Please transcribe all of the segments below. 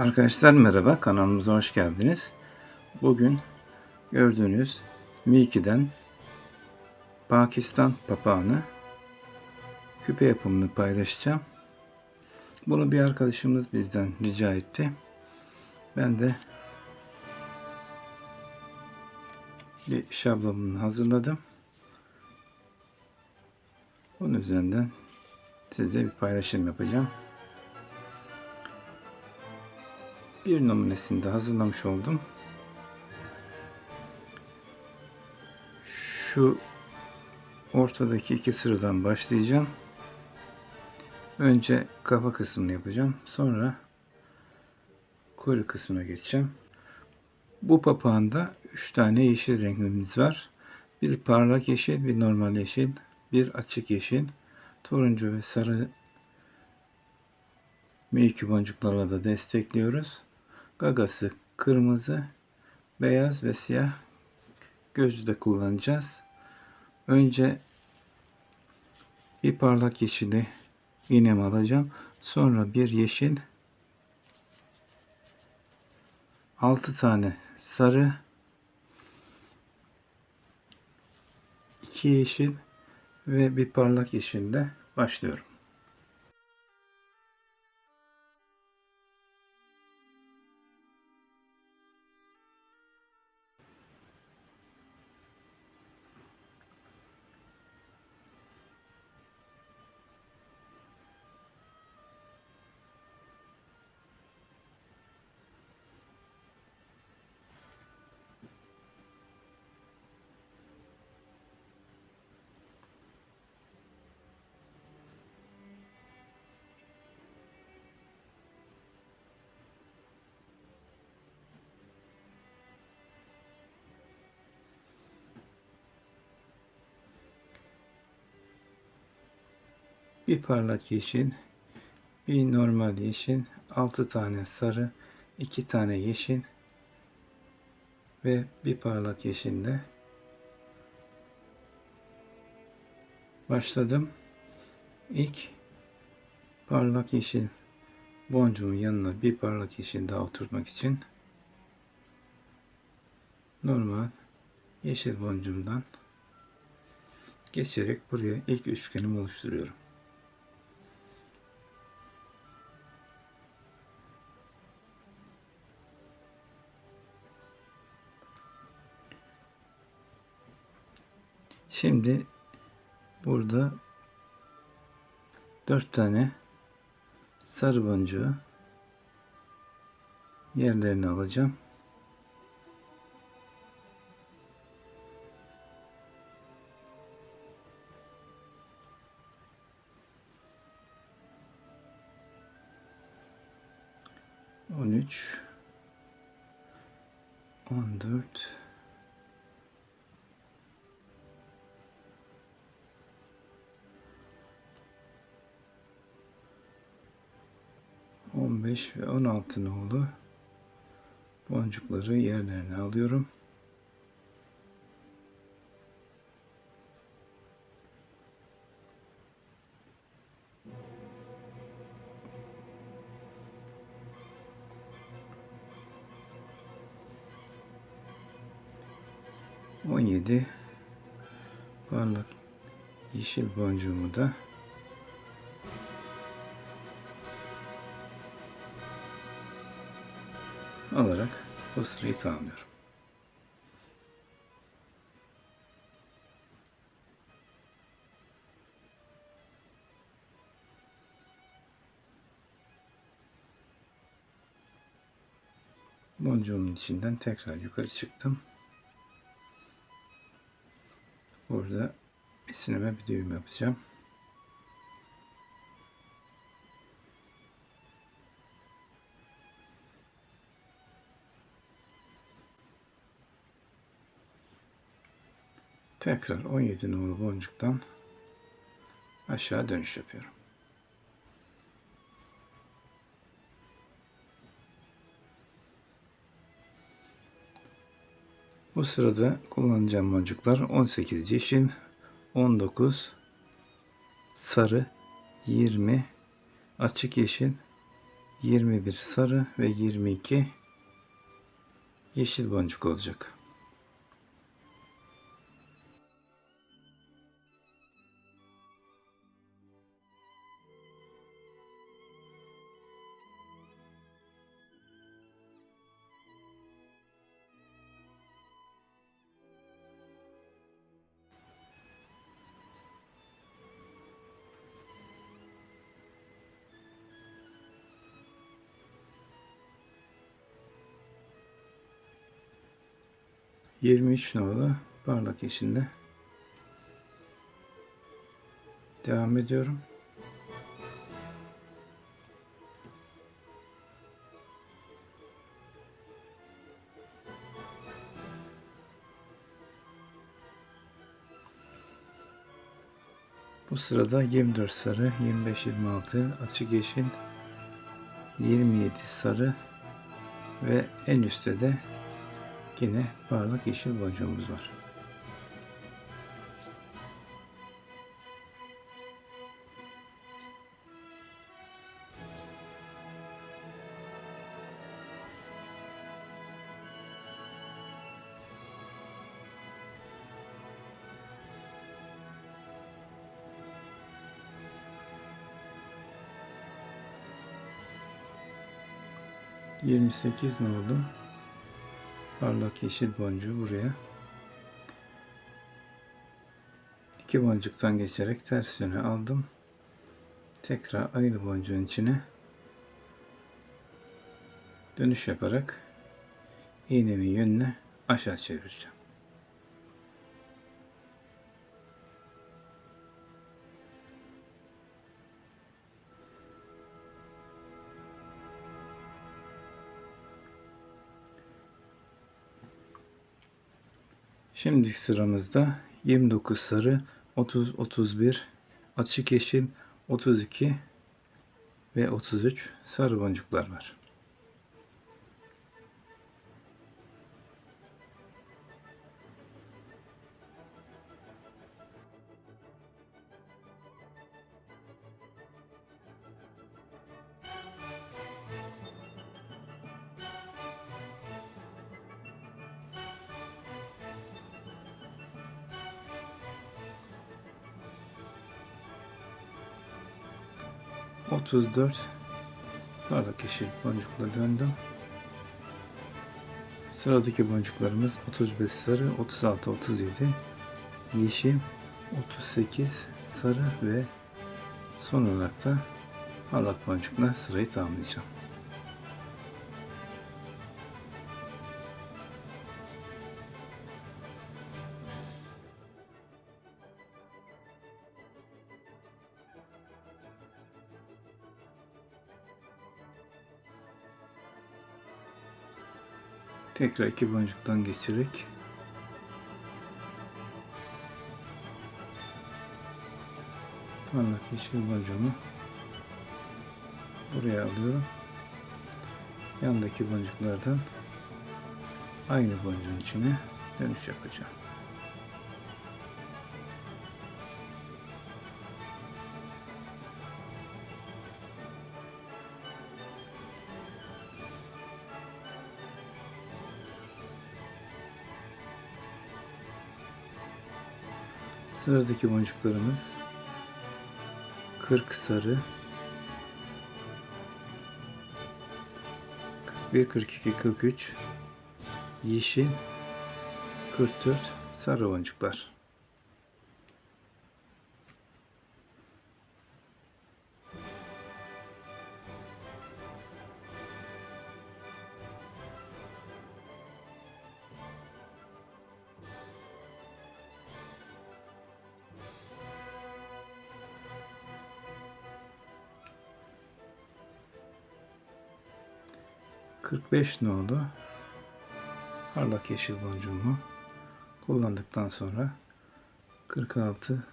Arkadaşlar merhaba kanalımıza hoş geldiniz. Bugün gördüğünüz Miki'den Pakistan papağanı küpe yapımını paylaşacağım. Bunu bir arkadaşımız bizden rica etti. Ben de bir şablonunu hazırladım. Bunun üzerinden size bir paylaşım yapacağım. Bir numunesini de hazırlamış oldum. Şu ortadaki iki sıradan başlayacağım. Önce kafa kısmını yapacağım. Sonra kuyruk kısmına geçeceğim. Bu papağanda 3 tane yeşil renkimiz var. Bir parlak yeşil, bir normal yeşil, bir açık yeşil, turuncu ve sarı meyki boncuklarla da destekliyoruz. Gagası kırmızı, beyaz ve siyah gözü de kullanacağız. Önce bir parlak yeşili iğnemi alacağım. Sonra bir yeşil, 6 tane sarı, 2 yeşil ve bir parlak yeşille başlıyorum. Bir parlak yeşil, bir normal yeşil, 6 tane sarı, 2 tane yeşil ve bir parlak yeşille başladım. İlk parlak yeşil boncuğun yanına bir parlak yeşil daha oturtmak için normal yeşil boncuğumdan geçerek buraya ilk üçgenimi oluşturuyorum. Şimdi burada dört tane sarı boncuğu yerlerini alacağım. On üç, on dört, 15 ve 16 nolu boncukları yerlerine alıyorum. On yedi parlak yeşil boncuğumu da alarak bu sırayı tamamlıyorum. Boncuğumun içinden tekrar yukarı çıktım. Burada bir sineme bir düğüm yapacağım. Tekrar 17 numaralı boncuktan aşağı dönüş yapıyorum. Bu sırada kullanacağım boncuklar 18 yeşil, 19 sarı, 20 açık yeşil, 21 sarı ve 22 yeşil boncuk olacak. Yirmi üç nolu parlak yeşille devam ediyorum. Bu sırada 24 sarı, 25 26 açık yeşil, 27 sarı ve en üstte de yine parlak yeşil boncuğumuz var. Yirmi sekiz ne oldu? Parlak yeşil boncuğu buraya. İki boncuktan geçerek ters yöne aldım. Tekrar aynı boncuğun içine dönüş yaparak iğnemin yönüne aşağı çevireceğim. Şimdi sıramızda 29 sarı, 30 31 açık yeşil, 32 ve 33 sarı boncuklar var. Otuz dört parlak yeşil boncukla döndüm. Sıradaki boncuklarımız 35 sarı, 36, 37 yeşil, 38 sarı ve son olarak da parlak boncukla sırayı tamamlayacağım. Tekrar iki boncuktan geçerek parlak yeşil boncuğumu buraya alıyorum. Yandaki boncuklardan aynı boncuğun içine dönüş yapacağım. Sıradaki boncuklarımız 40 sarı 41 42 43 yeşil 44 sarı boncuklar. Kırk beş nolu parlak yeşil boncuğumu kullandıktan sonra 46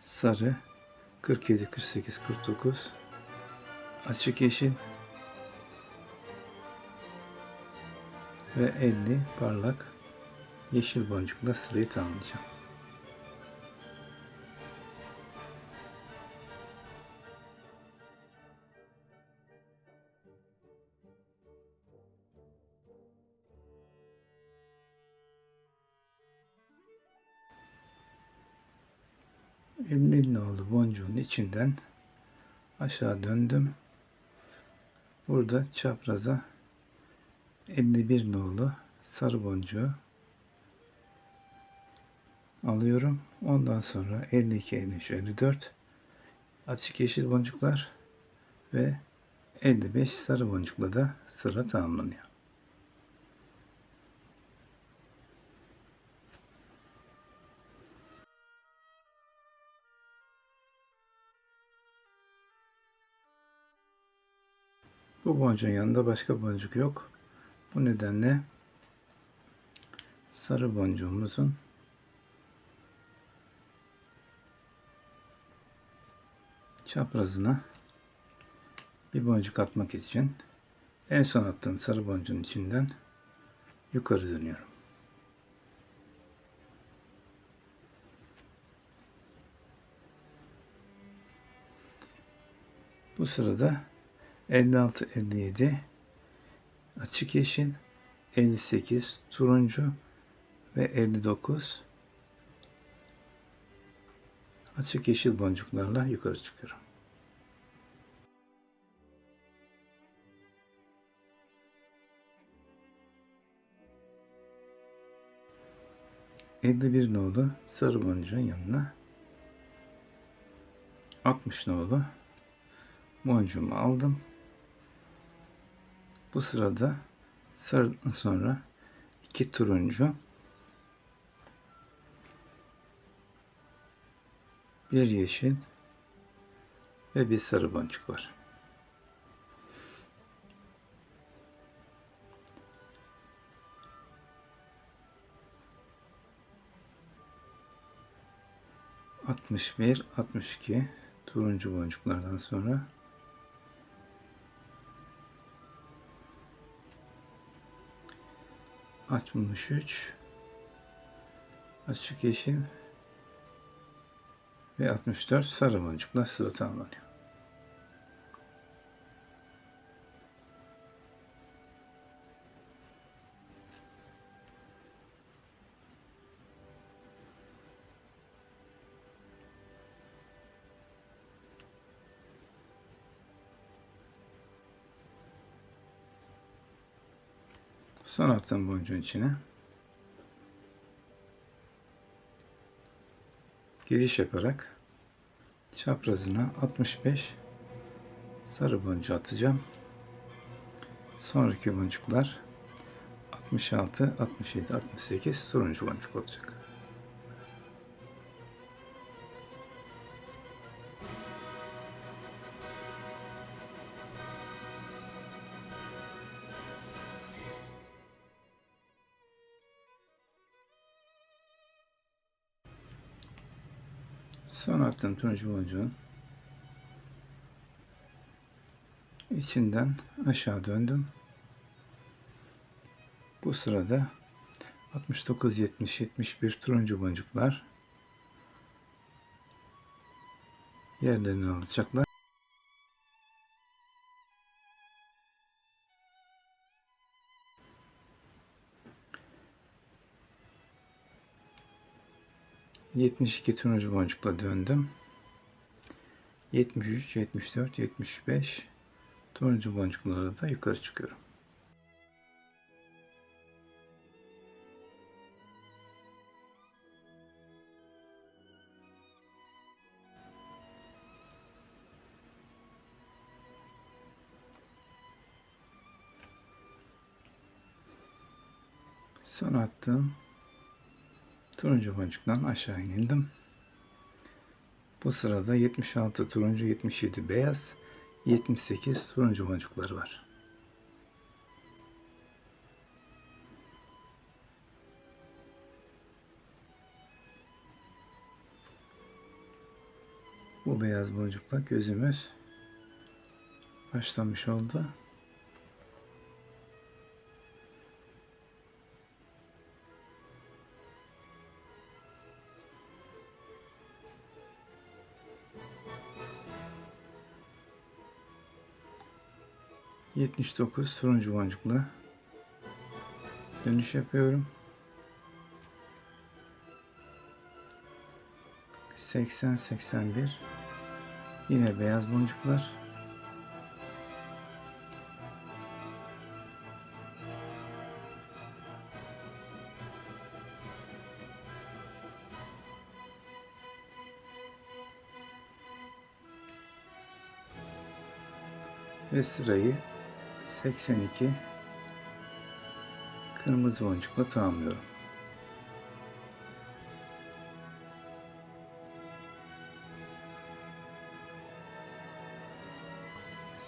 sarı 47 48 49 açık yeşil ve 50 parlak yeşil boncukla sırayı tamamlayacağım. İçinden aşağı döndüm. Burada çapraza 51 nolu sarı boncuğu alıyorum. Ondan sonra 52, 53, 54 açık yeşil boncuklar ve 55 sarı boncukla da sıra tamamlanıyor. Bu boncuğun yanında başka boncuk yok. Bu nedenle sarı boncuğumuzun çaprazına bir boncuk atmak için en son attığım sarı boncuğun içinden yukarı dönüyorum. Bu sırada 56, 57 açık yeşil, 58 turuncu ve 59 açık yeşil boncuklarla yukarı çıkıyorum. Bir nolu sarı boncuğun yanına. 60 nolu boncuğumu aldım. Bu sırada sarıdan sonra iki turuncu bir yeşil ve bir sarı boncuk var. Altmış bir, altmış iki turuncu boncuklardan sonra 63 açık yeşil ve 64 sarı boncukla sıra tamamlanıyor. Son attığım boncuğun içine giriş yaparak çaprazına 65 sarı boncuğu atacağım. Sonraki boncuklar 66, 67, 68 turuncu boncuk olacak. Son attığım turuncu boncuğun içinden aşağı döndüm. Bu sırada 69, 70, 71 turuncu boncuklar yerlerini alacaklar. Yetmiş iki turuncu boncukla döndüm. 73, 74, 75 turuncu boncuklarla da yukarı çıkıyorum. Son attığım turuncu boncuktan aşağı inildim. Bu sırada 76 turuncu, 77 beyaz, 78 turuncu boncukları var. Bu beyaz boncukla gözümüz başlamış oldu. 79 turuncu boncukla dönüş yapıyorum. 80 81 yine beyaz boncuklar ve sırayı 82 kırmızı boncukla tamamlıyorum.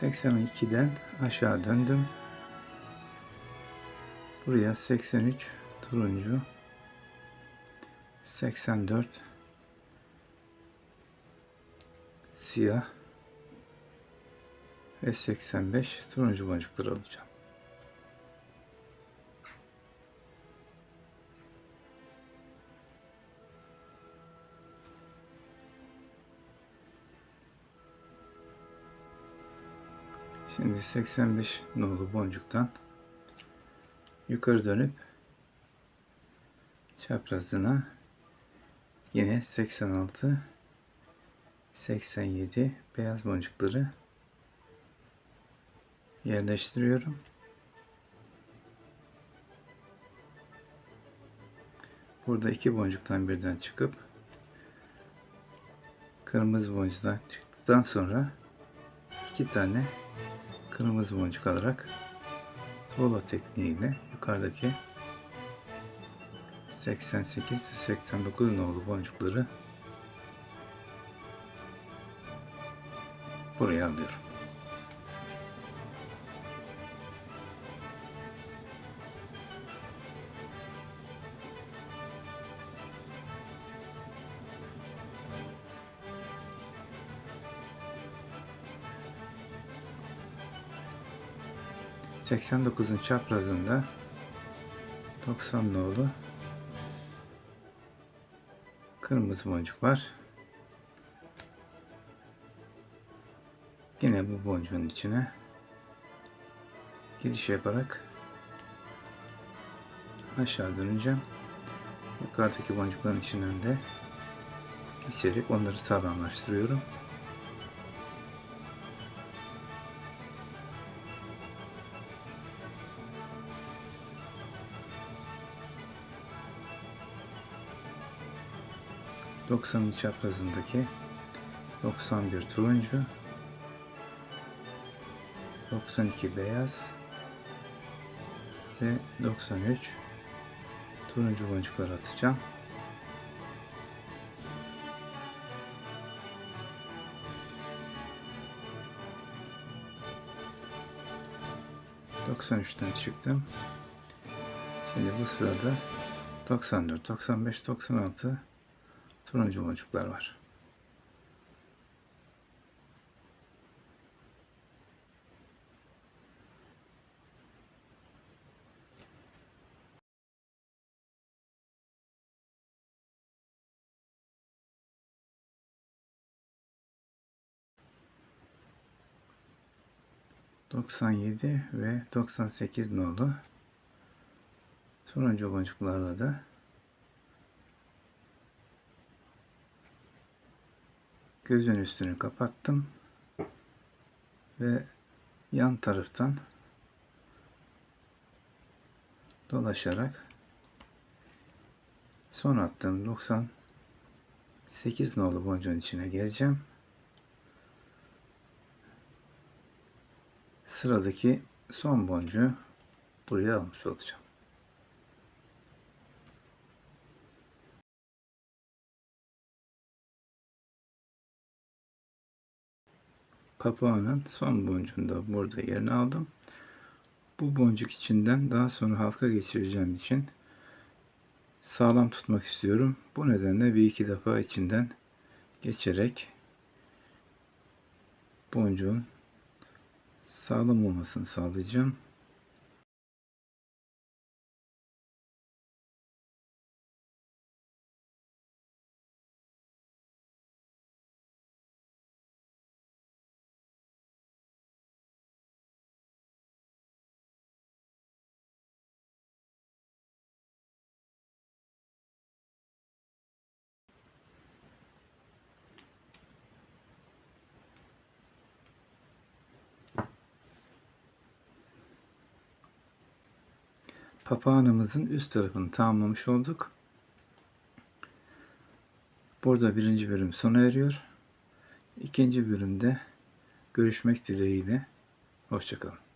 Seksen ikiden aşağı döndüm. Buraya 83 turuncu 84 siyah ve 85 turuncu boncukları alacağım. Şimdi 85 nolu boncuktan yukarı dönüp çaprazına yine 86 87 beyaz boncukları yerleştiriyorum. Burada iki boncuktan birden çıkıp kırmızı boncuktan çıktıktan sonra iki tane kırmızı boncuk alarak sola tekniğiyle yukarıdaki 88 ve 89 nolu boncukları buraya alıyorum. Seksen dokuzun çaprazında 90 nolu kırmızı boncuk var. Yine bu boncuğun içine giriş yaparak aşağı döneceğim. Yukarıdaki boncukların içinden de geçerek onları sağlamlaştırıyorum. Doksanın çaprazındaki 91 turuncu 92 beyaz ve 93 turuncu boncuklar atacağım. ...93'ten çıktım. Şimdi bu sırada 94, 95, 96 turuncu boncuklar var. 97 ve 98 nolu turuncu boncuklarla da gözün üstünü kapattım ve yan taraftan dolaşarak son attığım 98 nolu boncuğun içine geleceğim. sıradaki son boncuğu buraya almış olacağım. Papağanın son boncuğunu da burada yerine aldım. Bu boncuk içinden daha sonra halka geçireceğim için sağlam tutmak istiyorum. Bu nedenle bir iki defa içinden geçerek boncuğun sağlam olmasını sağlayacağım. Papağanımızın üst tarafını tamamlamış olduk. Burada birinci bölüm sona eriyor. İkinci bölümde görüşmek dileğiyle. Hoşçakalın.